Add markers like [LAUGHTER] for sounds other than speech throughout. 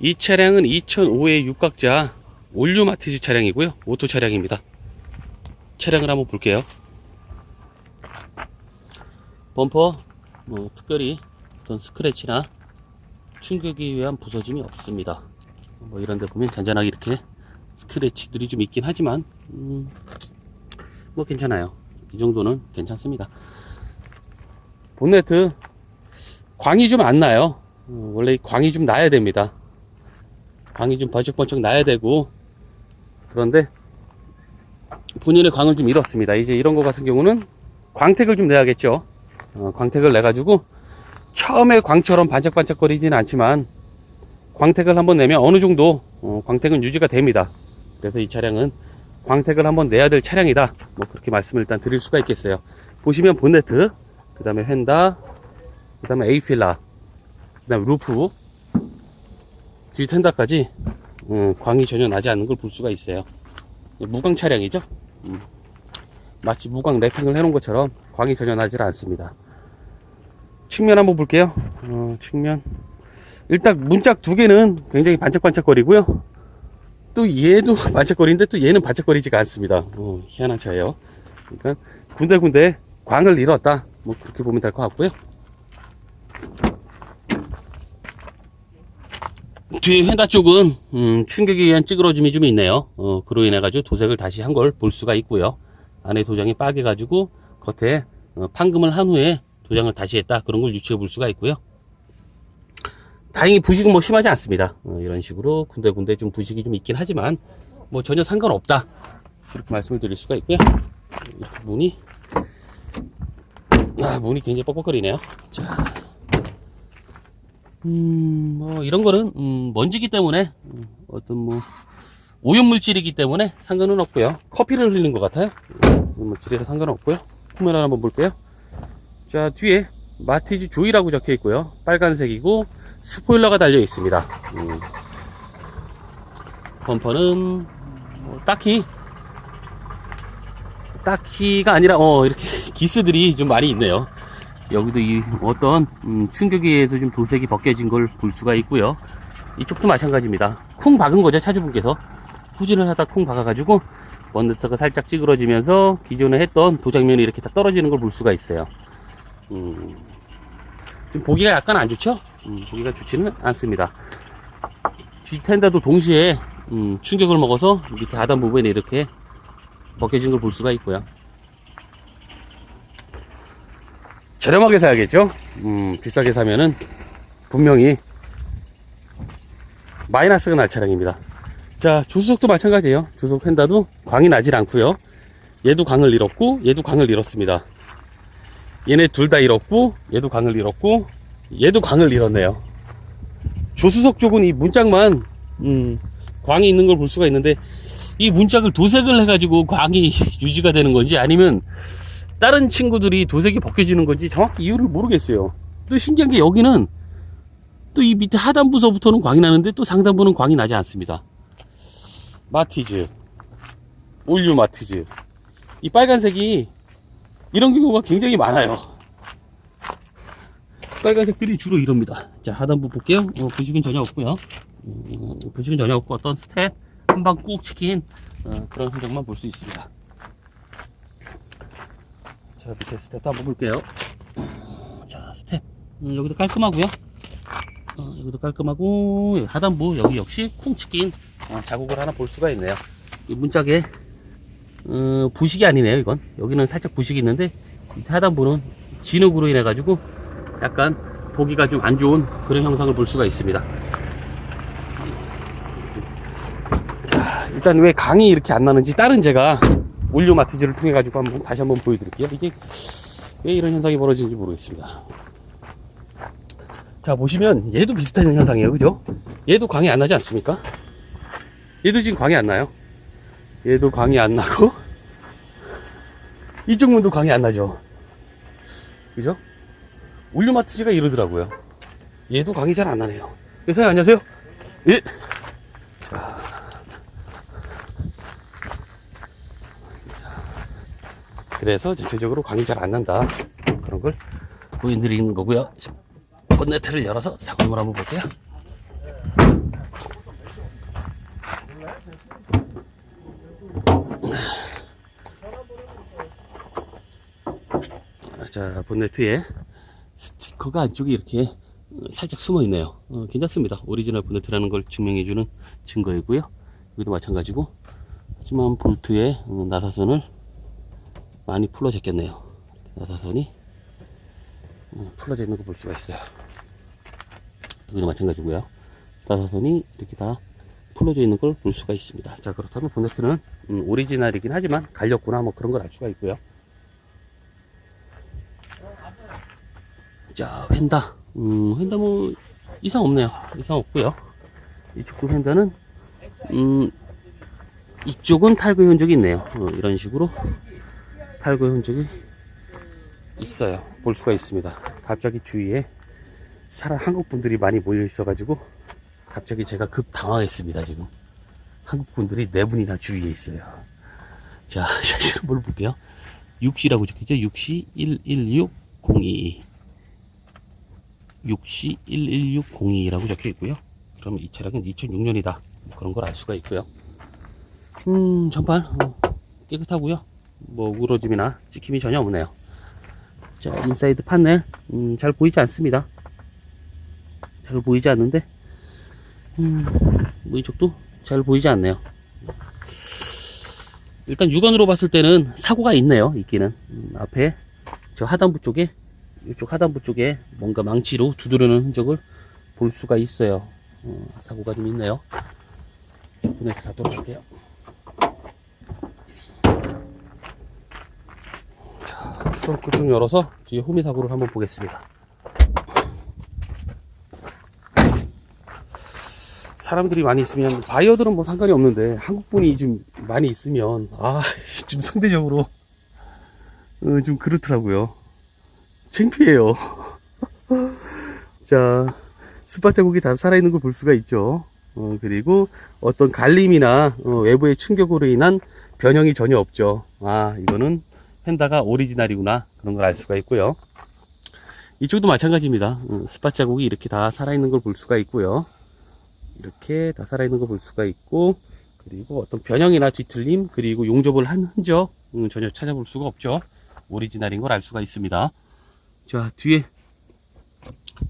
이 차량은 2005의 육각자 올류 마티즈 차량이고요. 오토 차량입니다. 차량을 한번 볼게요. 범퍼 뭐 특별히 어떤 스크래치나 충격에 의한 부서짐이 없습니다. 뭐 이런 데 보면 잔잔하게 이렇게 스크래치들이 좀 있긴 하지만 음, 뭐 괜찮아요. 이 정도는 괜찮습니다. 본네트 광이 좀 안 나요. 어, 원래 이 광이 좀 나야 됩니다. 광이 좀 번쩍번쩍 나야 되고 그런데 본인의 광을 좀 잃었습니다. 이제 이런 거 같은 경우는 광택을 좀 내야겠죠. 어, 광택을 내 가지고 처음에 광처럼 반짝반짝거리지는 않지만 광택을 한번 내면 어느 정도 어, 광택은 유지가 됩니다. 그래서 이 차량은 광택을 한번 내야 될 차량이다. 뭐 그렇게 말씀을 일단 드릴 수가 있겠어요. 보시면 본네트, 그 다음에 휀다, 그 다음에 에이필라, 그 다음에 루프, 뒤 텐다까지 음, 광이 전혀 나지 않는 걸 볼 수가 있어요. 무광 차량이죠. 음. 마치 무광 랩핑을 해놓은 것처럼 광이 전혀 나질 않습니다. 측면 한번 볼게요. 어, 측면. 일단 문짝 두 개는 굉장히 반짝반짝거리고요. 또 얘도 [LAUGHS] 반짝거리는데 또 얘는 반짝거리지가 않습니다. 어, 희한한 차예요. 그러니까 군데군데 광을 잃었다. 뭐 그렇게 보면 될 것 같고요. 뒤에 휀다 쪽은 음, 충격에 의한 찌그러짐이 좀 있네요. 어, 그로 인해 가지고 도색을 다시 한 걸 볼 수가 있고요. 안에 도장이 빠개 가지고 겉에 어, 판금을 한 후에 도장을 다시 했다 그런 걸 유추해 볼 수가 있고요. 다행히 부식은 뭐 심하지 않습니다. 어, 이런 식으로 군데군데 좀 부식이 좀 있긴 하지만 뭐 전혀 상관없다 그렇게 말씀을 드릴 수가 있고요. 이렇게 문이 아 문이 굉장히 뻑뻑거리네요. 자. 음, 뭐, 이런 거는, 음, 먼지기 때문에, 음, 어떤 뭐, 오염물질이기 때문에 상관은 없고요 커피를 흘리는 것 같아요. 오염물질이라 상관은 없고요 후면을 한번 볼게요. 자, 뒤에 마티즈 조이라고 적혀 있고요. 빨간색이고, 스포일러가 달려 있습니다. 음. 범퍼는, 뭐, 딱히, 딱히가 아니라, 어, 이렇게 [LAUGHS] 기스들이 좀 많이 있네요. 여기도 이 어떤 음, 충격에 의해서 좀 도색이 벗겨진 걸 볼 수가 있고요. 이쪽도 마찬가지입니다. 쿵 박은 거죠 차주분께서 후진을 하다 쿵 박아가지고 번네트가 살짝 찌그러지면서 기존에 했던 도장면이 이렇게 다 떨어지는 걸 볼 수가 있어요. 음, 좀 보기가 약간 안 좋죠? 음, 보기가 좋지는 않습니다. 뒷텐다도 동시에 음, 충격을 먹어서 밑에 하단 부분에 이렇게 벗겨진 걸 볼 수가 있고요. 저렴하게 사야겠죠? 음, 비싸게 사면은 분명히 마이너스가 날 차량입니다. 자, 조수석도 마찬가지예요. 조수석 펜다도 광이 나질 않고요. 얘도 광을 잃었고, 얘도 광을 잃었습니다. 얘네 둘 다 잃었고, 얘도 광을 잃었고, 얘도 광을 잃었네요. 조수석 쪽은 이 문짝만 음, 광이 있는 걸 볼 수가 있는데 이 문짝을 도색을 해가지고 광이 [LAUGHS] 유지가 되는 건지 아니면 다른 친구들이 도색이 벗겨지는 건지 정확히 이유를 모르겠어요. 또 신기한 게 여기는 또 이 밑에 하단부서부터는 광이 나는데 또 상단부는 광이 나지 않습니다. 마티즈, 올류 마티즈. 이 빨간색이 이런 경우가 굉장히 많아요. 빨간색들이 주로 이럽니다. 자, 하단부 볼게요. 어, 부식은 전혀 없고요. 음, 부식은 전혀 없고 어떤 스텝 한방 꾹 치킨 어, 그런 흔적만 볼 수 있습니다. 자 밑에 스텝도 한번 볼게요. 자 스텝. 음, 여기도 깔끔하고요. 어, 여기도 깔끔하고 하단부 여기 역시 쿵치킨. 어, 자국을 하나 볼 수가 있네요. 이 문짝에 어, 부식이 아니네요 이건. 여기는 살짝 부식이 있는데 하단부는 진흙으로 인해 가지고 약간 보기가 좀 안 좋은 그런 형상을 볼 수가 있습니다. 자 일단 왜 강이 이렇게 안 나는지 다른 제가 올류 마티즈를 통해 가지고 한번 다시 한번 보여드릴게요. 이게 왜 이런 현상이 벌어지는지 모르겠습니다. 자 보시면 얘도 비슷한 현상이에요, 그죠? 얘도 광이 안 나지 않습니까? 얘도 지금 광이 안 나요. 얘도 광이 안 나고 이쪽 문도 광이 안 나죠. 그죠? 올류 마티즈가 이러더라고요. 얘도 광이 잘 안 나네요. 네, 사장님 안녕하세요. 예. 자. 그래서 전체적으로 광이 잘 안 난다 그런 걸 보여드리는 거고요 본네트를 열어서 사골물 한번 볼게요 자, 본네트에 스티커가 안쪽에 이렇게 살짝 숨어 있네요. 어, 괜찮습니다. 오리지널 본네트라는 걸 증명해주는 증거이고요. 여기도 마찬가지고. 하지만 볼트의 어, 나사선을 많이 풀어졌겠네요. 나사선이 어, 풀어져 있는 거 볼 수가 있어요. 여기도 마찬가지고요. 나사선이 이렇게 다 풀어져 있는 걸 볼 수가 있습니다. 자, 그렇다면 본네트는 음, 오리지널이긴 하지만 갈렸구나 뭐 그런 걸 알 수가 있고요. 자, 휀다. 음, 휀다 뭐, 이상 없네요. 이상 없고요 이쪽 휀다는, 음, 이쪽은 탈거 흔적이 있네요. 어, 이런 식으로 탈거 흔적이 있어요. 볼 수가 있습니다. 갑자기 주위에 사람, 한국 분들이 많이 모여 있어가지고, 갑자기 제가 급 당황했습니다, 지금. 한국 분들이 네 분이 나 주위에 있어요. 자, [LAUGHS] 샷을 뭘 볼게요. 6시라고 적혀있죠? 6시 11602. 6시 11602라고 적혀 있고요. 그럼 이 차량은 2006년이다. 그런 걸 알 수가 있고요. 음, 전판 어, 깨끗하고요. 뭐 우러짐이나 찍힘이 전혀 없네요. 자, 인사이드 판넬 음, 잘 보이지 않습니다. 잘 보이지 않는데 음, 뭐 이쪽도 잘 보이지 않네요. 일단 육안으로 봤을 때는 사고가 있네요. 있기는 음, 앞에 저 하단부 쪽에 이쪽 하단부 쪽에 뭔가 망치로 두드리는 흔적을 볼 수가 있어요. 어, 사고가 좀 있네요. 분해서 다 돌아볼게요. 트렁크 좀 열어서 뒤에 후미 사고를 한번 보겠습니다. 사람들이 많이 있으면 바이어들은 뭐 상관이 없는데 한국분이 좀 많이 있으면 아 [LAUGHS] 좀 상대적으로 어, 좀 그렇더라고요. 창피해요. [LAUGHS] 자, 스파 자국이 다 살아있는 걸 볼 수가 있죠. 어, 그리고 어떤 갈림이나 어, 외부의 충격으로 인한 변형이 전혀 없죠. 아, 이거는 펜다가 오리지널이구나. 그런 걸 알 수가 있고요. 이쪽도 마찬가지입니다. 어, 스파 자국이 이렇게 다 살아있는 걸 볼 수가 있고요. 이렇게 다 살아있는 걸 볼 수가 있고, 그리고 어떤 변형이나 뒤틀림, 그리고 용접을 한 흔적, 음, 전혀 찾아볼 수가 없죠. 오리지널인 걸 알 수가 있습니다. 자, 뒤에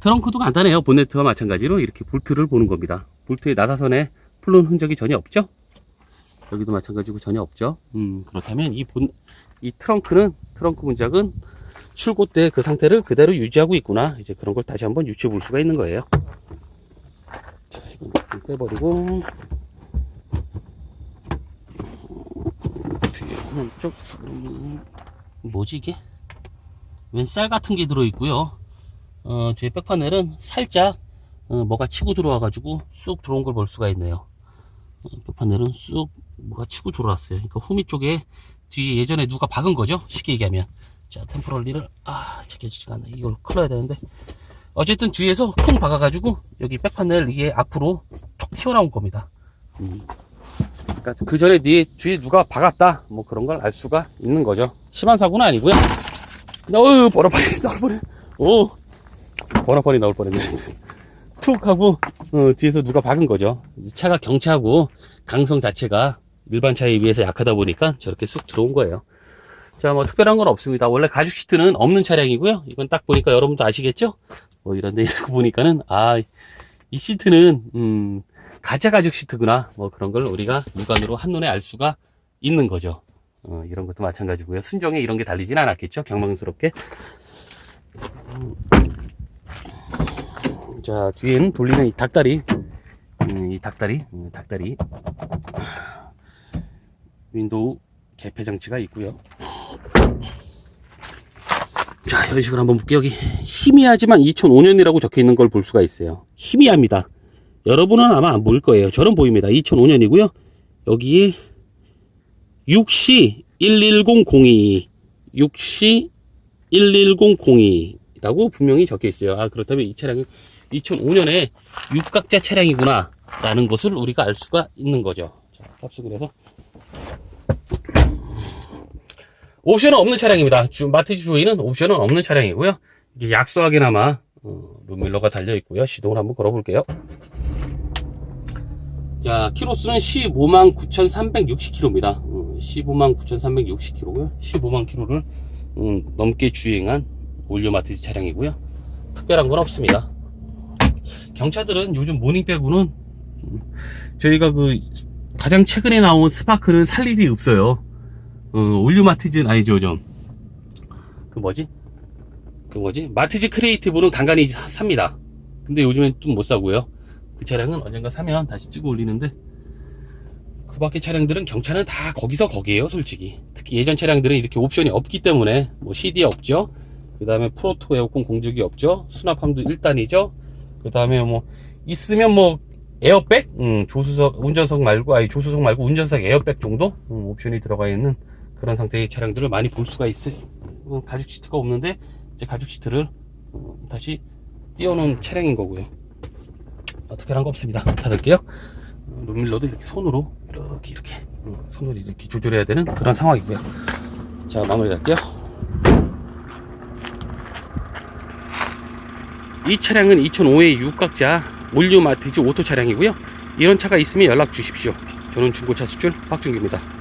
트렁크도 간단해요. 본네트와 마찬가지로 이렇게 볼트를 보는 겁니다. 볼트의 나사선에 풀른 흔적이 전혀 없죠? 여기도 마찬가지고 전혀 없죠? 음, 그렇다면 이 본, 이 트렁크는, 트렁크 문짝은 출고 때 그 상태를 그대로 유지하고 있구나. 이제 그런 걸 다시 한번 유추해 볼 수가 있는 거예요. 자, 이건 좀 빼버리고. 뒤에 한쪽, 음, 뭐지 이게? 웬 쌀 같은 게 들어있고요. 어, 뒤에 백파넬은 살짝 어, 뭐가 치고 들어와 가지고 쑥 들어온 걸 볼 수가 있네요. 어, 백파넬은 쑥 뭐가 치고 들어왔어요. 그러니까 후미 쪽에 뒤에 예전에 누가 박은 거죠. 쉽게 얘기하면. 자, 템포럴리를 아 제껴지지가 않네. 이걸 클어야 되는데. 어쨌든 뒤에서 쿵 박아가지고 여기 백파넬 이게 앞으로 툭 튀어나온 겁니다. 음. 그러니까 그 전에 네 뒤에 누가 박았다 뭐 그런 걸 알 수가 있는 거죠. 심한 사고는 아니고요. 어우 버럭버리 [LAUGHS] 나올 뻔해 오 버럭버리 나올 뻔했네 [LAUGHS] 툭 하고 어, 뒤에서 누가 박은 거죠 이 차가 경차하고 강성 자체가 일반 차에 비해서 약하다 보니까 저렇게 쑥 들어온 거예요 자 뭐 특별한 건 없습니다 원래 가죽 시트는 없는 차량이고요 이건 딱 보니까 여러분도 아시겠죠 뭐 이런데 이렇게 [LAUGHS] 보니까는 아 이 시트는 음 가짜 가죽 시트구나 뭐 그런 걸 우리가 육안으로 한눈에 알 수가 있는 거죠 어, 이런 것도 마찬가지고요. 순정에 이런 게 달리진 않았겠죠. 경망스럽게. 음. 자, 뒤에는 돌리는 이 닭다리. 음, 이 닭다리, 음, 닭다리. 윈도우 개폐 장치가 있고요. 자, 이런 식으로 한번 볼게요. 여기 희미하지만 2005년이라고 적혀 있는 걸 볼 수가 있어요. 희미합니다. 여러분은 아마 안 보일 거예요. 저는 보입니다. 2005년이고요. 여기에 6시 11002 6시 11002라고 분명히 적혀 있어요. 아 그렇다면 이 차량은 2005년에 육각자 차량이구나 라는 것을 우리가 알 수가 있는 거죠. 자, 탑승을 해서 옵션은 없는 차량입니다. 지금 마티즈 조이는 옵션은 없는 차량이고요. 이게 약소하게나마 어, 룸밀러가 달려 있고요. 시동을 한번 걸어볼게요. 자, 키로수는 15만 9,360km입니다. 어, 15만 9,360km고요. 15만 km를 음, 넘게 주행한 올리오마티즈 차량이고요. 특별한 건 없습니다. 경차들은 요즘 모닝백으로는 음, 저희가 그 가장 최근에 나온 스파크는 살 일이 없어요. 어, 올리오마티즈는 아니죠, 좀. 그 뭐지? 그 뭐지? 마티즈 크리에이티브는 간간히 사- 삽니다. 근데 요즘엔 좀 못 사고요. 그 차량은 언젠가 사면 다시 찍어 올리는데 그 밖에 차량들은 경차는 다 거기서 거기에요 솔직히 특히 예전 차량들은 이렇게 옵션이 없기 때문에 뭐 CD 없죠 그 다음에 프로토 에어컨 공조기 없죠 수납함도 1단이죠 그 다음에 뭐 있으면 뭐 에어백 음, 조수석 운전석 말고 아니 조수석 말고 운전석 에어백 정도 음, 옵션이 들어가 있는 그런 상태의 차량들을 많이 볼 수가 있어요 음, 가죽 시트가 없는데 이제 가죽 시트를 음, 다시 띄워놓은 차량인 거고요 어, 특별한 거 없습니다. 닫을게요. 어, 룸밀러도 이렇게 손으로 이렇게 이렇게 어, 손으로 이렇게 조절해야 되는 그런 상황이고요. 자 마무리 할게요. 이 차량은 2005의 육각자 올리오 마티즈 오토 차량이고요. 이런 차가 있으면 연락 주십시오. 저는 중고차 수출 박준기입니다.